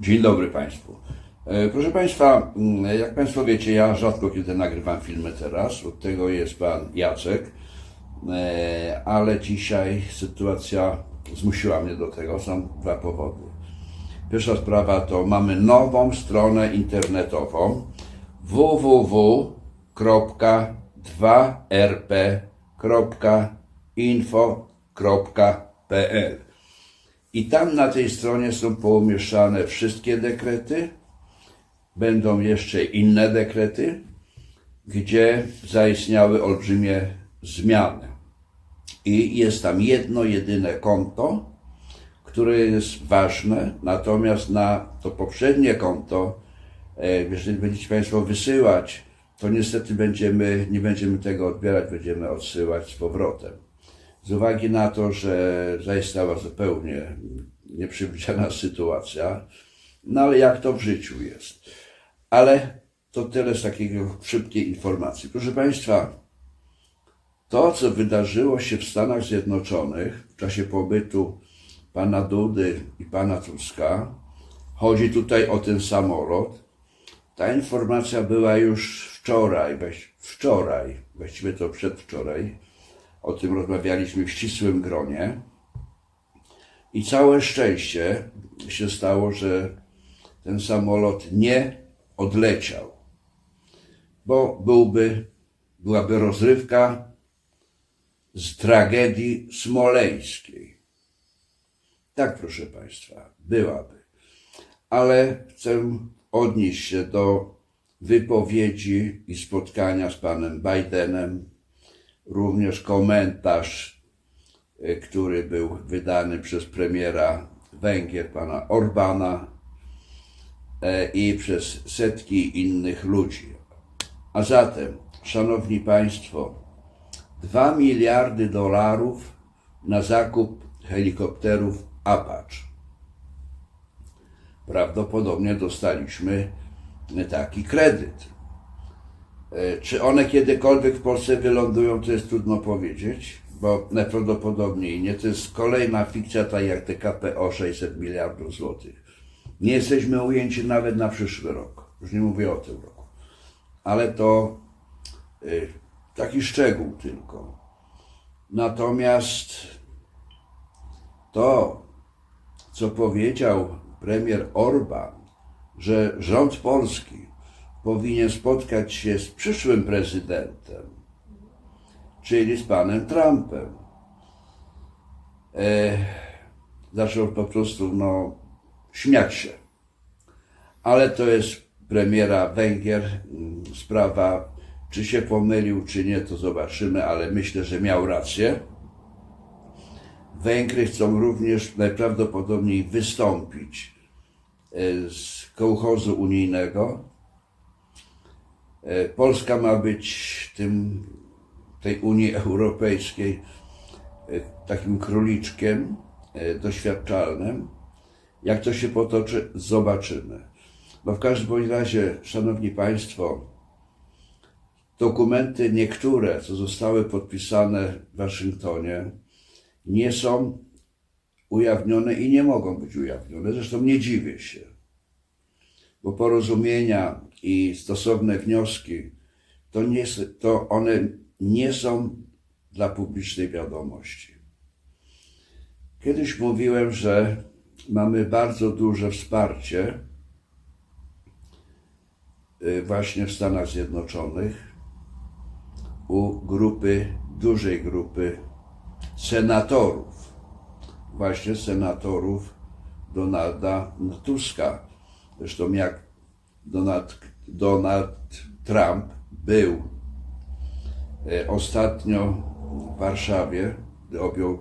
Dzień dobry Państwu. E, Proszę Państwa, mm, jak Państwo wiecie, ja rzadko kiedy nagrywam filmy teraz. Od tego jest Pan Jacek. E, Ale dzisiaj sytuacja zmusiła mnie do tego. Są dwa powody. Pierwsza sprawa to mamy nową stronę internetową www.2rp.info.pl i tam na tej stronie są poumieszczane wszystkie dekrety. Będą jeszcze inne dekrety, gdzie zaistniały olbrzymie zmiany. I jest tam jedno, jedyne konto, które jest ważne, natomiast na to poprzednie konto, e, jeżeli będziecie Państwo wysyłać, to niestety będziemy, nie będziemy tego odbierać, będziemy odsyłać z powrotem. Z uwagi na to, że zaistniała zupełnie nieprzewidziana sytuacja, no ale jak to w życiu jest. Ale to tyle z takiego szybkiej informacji. Proszę Państwa, to, co wydarzyło się w Stanach Zjednoczonych w czasie pobytu pana Dudy i pana Tuska, chodzi tutaj o ten samolot. Ta informacja była już wczoraj, wczoraj, właściwie to przedwczoraj. O tym rozmawialiśmy w ścisłym gronie. I całe szczęście się stało, że ten samolot nie odleciał, bo byłby, byłaby rozrywka z tragedii smoleńskiej. Tak, proszę Państwa, byłaby. Ale chcę odnieść się do wypowiedzi i spotkania z panem Bidenem, również komentarz, e, który był wydany przez premiera Węgier, pana Orbana e, i przez setki innych ludzi. A zatem, szanowni państwo, 2 miliardy dolarów na zakup helikopterów Apache. Prawdopodobnie dostaliśmy taki kredyt. E, Czy one kiedykolwiek w Polsce wylądują, to jest trudno powiedzieć, bo najprawdopodobniej nie. To jest kolejna fikcja, tak jak TKP o 600 miliardów złotych. Nie jesteśmy ujęci nawet na przyszły rok. Już nie mówię o tym roku. Ale to y, taki szczegół tylko. Natomiast to, co powiedział premier Orban, że rząd polski powinien spotkać się z przyszłym prezydentem, czyli z panem Trumpem. E, zaczął po prostu no, śmiać się. Ale to jest premiera Węgier. Sprawa, czy się pomylił, czy nie, to zobaczymy, ale myślę, że miał rację. Węgry chcą również najprawdopodobniej wystąpić e, z kołchozu unijnego. E, Polska ma być tym, tej Unii Europejskiej e, takim króliczkiem e, doświadczalnym. Jak to się potoczy, zobaczymy. Bo w każdym razie, Szanowni Państwo, dokumenty niektóre, co zostały podpisane w Waszyngtonie, nie są ujawnione i nie mogą być ujawnione. Zresztą nie dziwię się, bo porozumienia i stosowne wnioski to, nie, to one nie są dla publicznej wiadomości. Kiedyś mówiłem, że mamy bardzo duże wsparcie y, właśnie w Stanach Zjednoczonych u grupy, dużej grupy senatorów, właśnie senatorów Donalda Tuska. Zresztą jak Donald, Donald Trump był e, ostatnio w Warszawie, gdy objął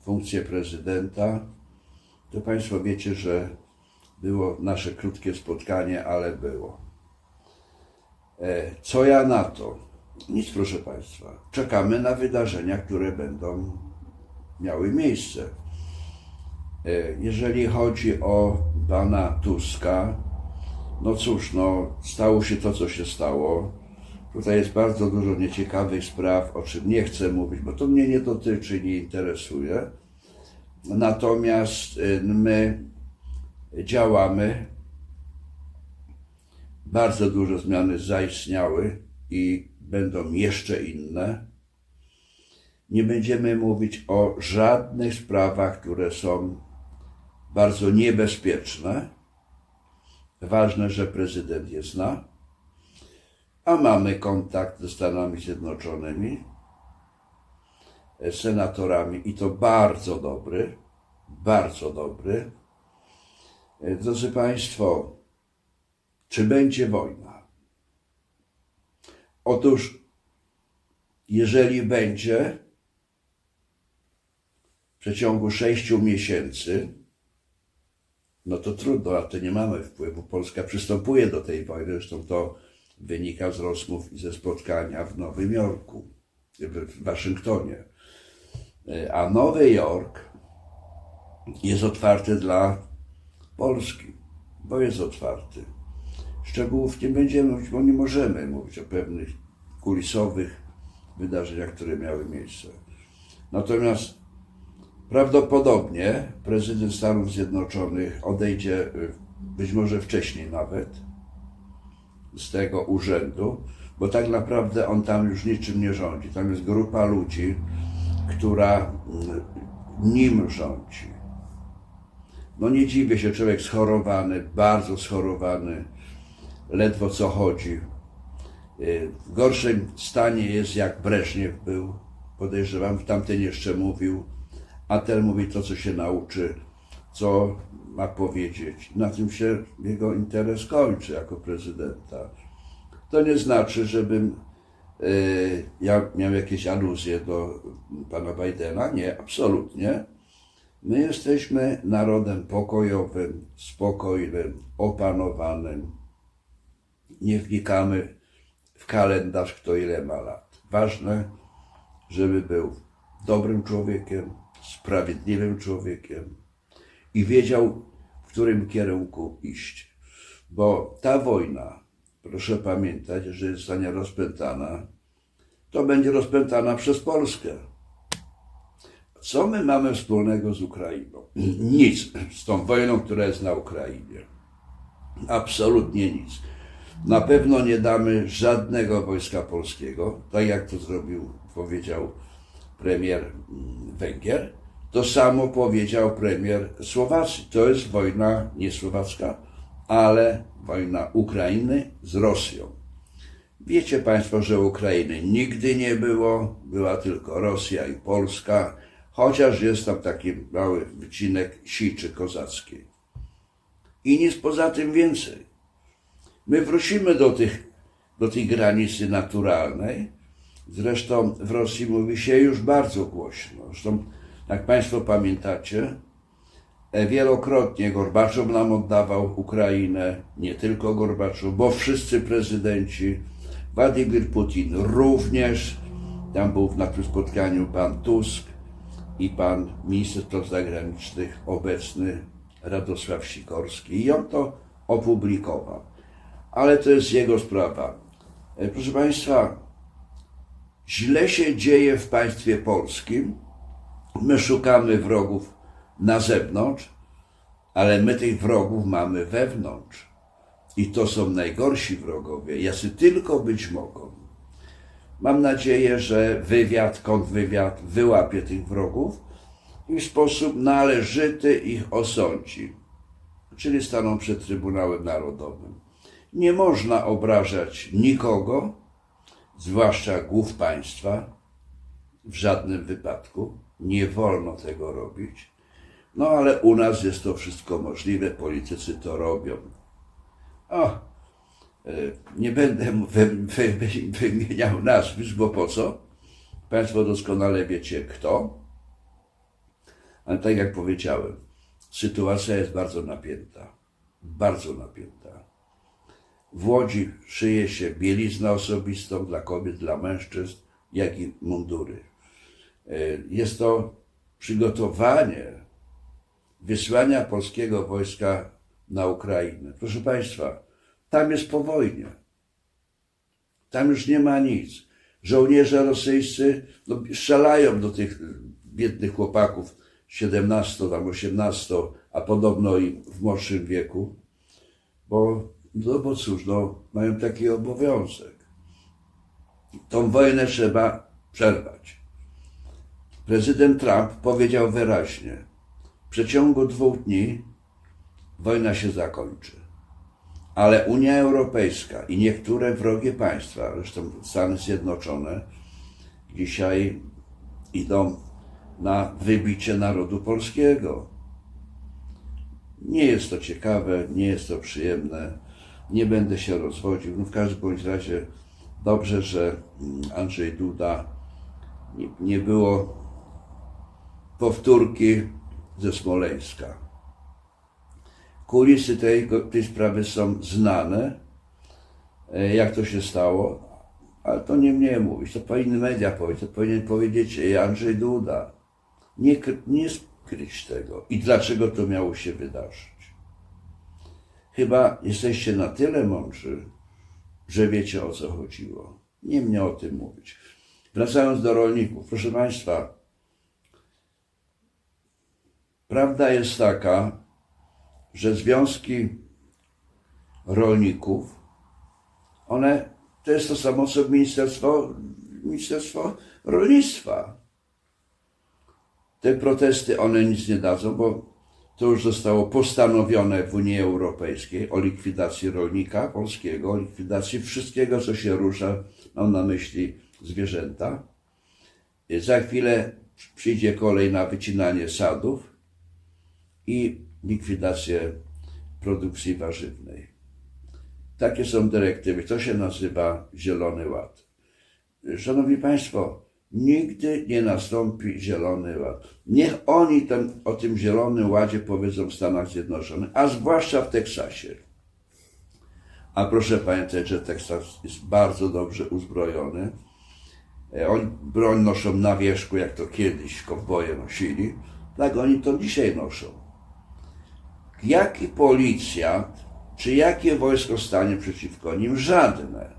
funkcję prezydenta, to Państwo wiecie, że było nasze krótkie spotkanie, ale było. E, Co ja na to? Nic, proszę Państwa. Czekamy na wydarzenia, które będą miały miejsce. E, Jeżeli chodzi o pana Tuska, no cóż, no stało się to, co się stało. Tutaj jest bardzo dużo nieciekawych spraw, o czym nie chcę mówić, bo to mnie nie dotyczy, nie interesuje. Natomiast y, my działamy. Bardzo duże zmiany zaistniały i będą jeszcze inne. Nie będziemy mówić o żadnych sprawach, które są bardzo niebezpieczne. Ważne, że prezydent je zna, a mamy kontakt ze Stanami Zjednoczonymi, e, senatorami i to bardzo dobry, bardzo dobry. E, Drodzy Państwo, czy będzie wojna? Otóż, jeżeli będzie w przeciągu sześciu miesięcy, no to trudno, a to nie mamy wpływu. Polska przystępuje do tej wojny, zresztą to wynika z rozmów i ze spotkania w Nowym Jorku, w Waszyngtonie. E, A Nowy Jork jest otwarty dla Polski, bo jest otwarty. Szczegółów nie będziemy mówić, bo nie możemy mówić o pewnych kulisowych wydarzeniach, które miały miejsce. Natomiast prawdopodobnie prezydent Stanów Zjednoczonych odejdzie y, być może wcześniej nawet z tego urzędu, bo tak naprawdę on tam już niczym nie rządzi. Tam jest grupa ludzi, która mm, nim rządzi. No nie dziwię się, człowiek schorowany, bardzo schorowany, ledwo co chodzi. Y, W gorszym stanie jest jak Breżniew był, podejrzewam, tamten jeszcze mówił, a ten mówi to, co się nauczy, co ma powiedzieć. Na tym się jego interes kończy jako prezydenta. To nie znaczy, żebym y, ja miał jakieś aluzje do pana Bidena. Nie, absolutnie. My jesteśmy narodem pokojowym, spokojnym, opanowanym. Nie wnikamy w kalendarz, kto ile ma lat. Ważne, żeby był dobrym człowiekiem, sprawiedliwym człowiekiem i wiedział, w którym kierunku iść. Bo ta wojna, proszę pamiętać, że zostanie rozpętana, to będzie rozpętana przez Polskę. Co my mamy wspólnego z Ukrainą? Nic z tą wojną, która jest na Ukrainie. Absolutnie nic. Na pewno nie damy żadnego wojska polskiego, tak jak to zrobił, powiedział premier mm, Węgier. To samo powiedział premier Słowacji. To jest wojna nie słowacka, ale wojna Ukrainy z Rosją. Wiecie Państwo, że Ukrainy nigdy nie było, była tylko Rosja i Polska, chociaż jest tam taki mały wycinek siczy kozackiej. I nic poza tym więcej. My wrócimy do, tych, do tej granicy naturalnej. Zresztą w Rosji mówi się już bardzo głośno. Zresztą, jak Państwo pamiętacie, e, wielokrotnie Gorbaczow nam oddawał Ukrainę, nie tylko Gorbaczow, bo wszyscy prezydenci, Władimir Putin również, tam był na tym spotkaniu pan Tusk i pan minister spraw zagranicznych obecny Radosław Sikorski i on to opublikował. Ale to jest jego sprawa. E, Proszę Państwa, źle się dzieje w państwie polskim. My szukamy wrogów na zewnątrz, ale my tych wrogów mamy wewnątrz. I to są najgorsi wrogowie, jacy tylko być mogą. Mam nadzieję, że wywiad, kontrwywiad wyłapie tych wrogów i w sposób należyty ich osądzi, czyli staną przed Trybunałem Narodowym. Nie można obrażać nikogo, zwłaszcza głów państwa, w żadnym wypadku. Nie wolno tego robić. No ale u nas jest to wszystko możliwe, politycy to robią. O, e, nie będę wymieniał nazwisk, bo po co? Państwo doskonale wiecie kto. Ale tak jak powiedziałem, sytuacja jest bardzo napięta. Bardzo napięta. W Łodzi szyje się bieliznę osobistą dla kobiet, dla mężczyzn, jak i mundury. E, Jest to przygotowanie wysłania polskiego wojska na Ukrainę. Proszę Państwa, tam jest po wojnie. Tam już nie ma nic. Żołnierze rosyjscy no, strzelają do tych biednych chłopaków 17, tam 18, a podobno i w młodszym wieku, bo, no bo cóż, no, mają taki obowiązek. Tą wojnę trzeba przerwać. Prezydent Trump powiedział wyraźnie, w przeciągu dwóch dni wojna się zakończy. Ale Unia Europejska i niektóre wrogie państwa, zresztą Stany Zjednoczone, dzisiaj idą na wybicie narodu polskiego. Nie jest to ciekawe, nie jest to przyjemne, nie będę się rozwodził. No w każdym bądź razie dobrze, że mm, Andrzej Duda nie, nie było powtórki ze Smoleńska. Kulisy tej, tej sprawy są znane, e, jak to się stało, ale to nie mnie mówić, to powinny media powiedzieć, to powinien powiedzieć Andrzej Duda. Nie, nie skryć tego. I dlaczego to miało się wydarzyć? Chyba jesteście na tyle mądrzy, że wiecie o co chodziło. Nie mnie o tym mówić. Wracając do rolników, proszę Państwa, prawda jest taka, że związki rolników, one to jest to samo co Ministerstwo, Ministerstwo Rolnictwa. Te protesty, one nic nie dadzą, bo to już zostało postanowione w Unii Europejskiej o likwidacji rolnika polskiego, o likwidacji wszystkiego, co się rusza, mam na myśli zwierzęta. Za chwilę przyjdzie kolej na wycinanie sadów i likwidację produkcji warzywnej. Takie są dyrektywy. To się nazywa Zielony Ład. Szanowni Państwo, nigdy nie nastąpi Zielony Ład. Niech oni ten, o tym Zielonym Ładzie powiedzą w Stanach Zjednoczonych, a zwłaszcza w Teksasie. A proszę pamiętać, że Teksas jest bardzo dobrze uzbrojony. E, Oni broń noszą na wierzchu, jak to kiedyś kowboje nosili. Tak oni to dzisiaj noszą. Jaki policjant, czy jakie wojsko stanie przeciwko nim? Żadne,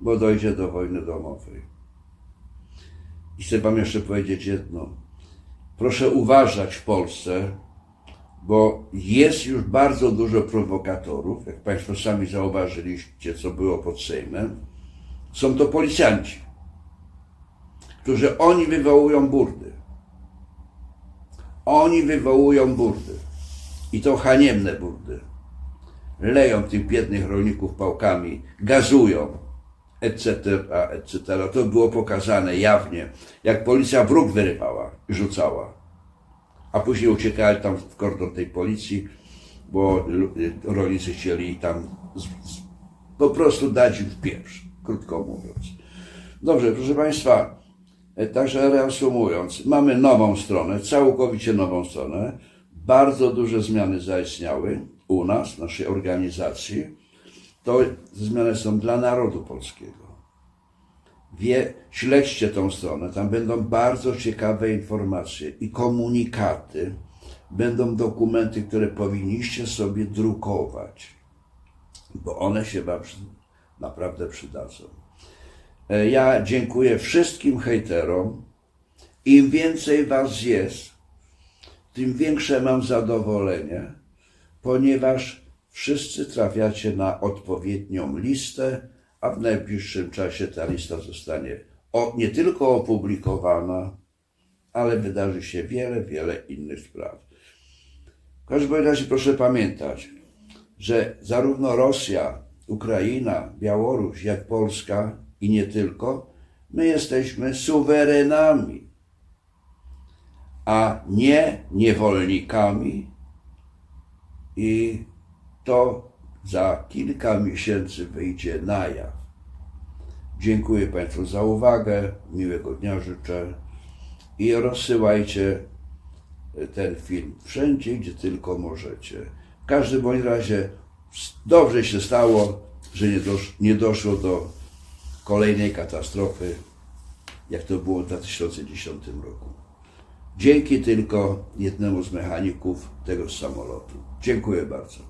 bo dojdzie do wojny domowej. I chcę Wam jeszcze powiedzieć jedno. Proszę uważać w Polsce, bo jest już bardzo dużo prowokatorów, jak Państwo sami zauważyliście, co było pod Sejmem. Są to policjanci, którzy oni wywołują burdy. Oni wywołują burdy. I to haniebne burdy. Leją tych biednych rolników pałkami, gazują, etc., etc. To było pokazane jawnie, jak policja wróg wyrywała i rzucała. A później uciekali tam w kordon tej policji, bo rolnicy chcieli tam z, z, po prostu dać im w pieprz, krótko mówiąc. Dobrze, proszę Państwa, e, także reasumując, mamy nową stronę, całkowicie nową stronę. Bardzo duże zmiany zaistniały u nas, w naszej organizacji. To zmiany są dla narodu polskiego. Wie, śledźcie tą stronę, tam będą bardzo ciekawe informacje i komunikaty, będą dokumenty, które powinniście sobie drukować, bo one się Wam naprawdę przydadzą. E, Ja dziękuję wszystkim hejterom. Im więcej Was jest, tym większe mam zadowolenie, ponieważ wszyscy trafiacie na odpowiednią listę, a w najbliższym czasie ta lista zostanie o, nie tylko opublikowana, ale wydarzy się wiele, wiele innych spraw. W każdym razie proszę pamiętać, że zarówno Rosja, Ukraina, Białoruś, jak Polska i nie tylko, my jesteśmy suwerenami, a nie niewolnikami i to za kilka miesięcy wyjdzie na jaw. Dziękuję Państwu za uwagę, miłego dnia życzę i rozsyłajcie ten film wszędzie, gdzie tylko możecie. W każdym bądź razie dobrze się stało, że nie, dosz, nie doszło do kolejnej katastrofy, jak to było w 2010 roku. Dzięki tylko jednemu z mechaników tego samolotu. Dziękuję bardzo.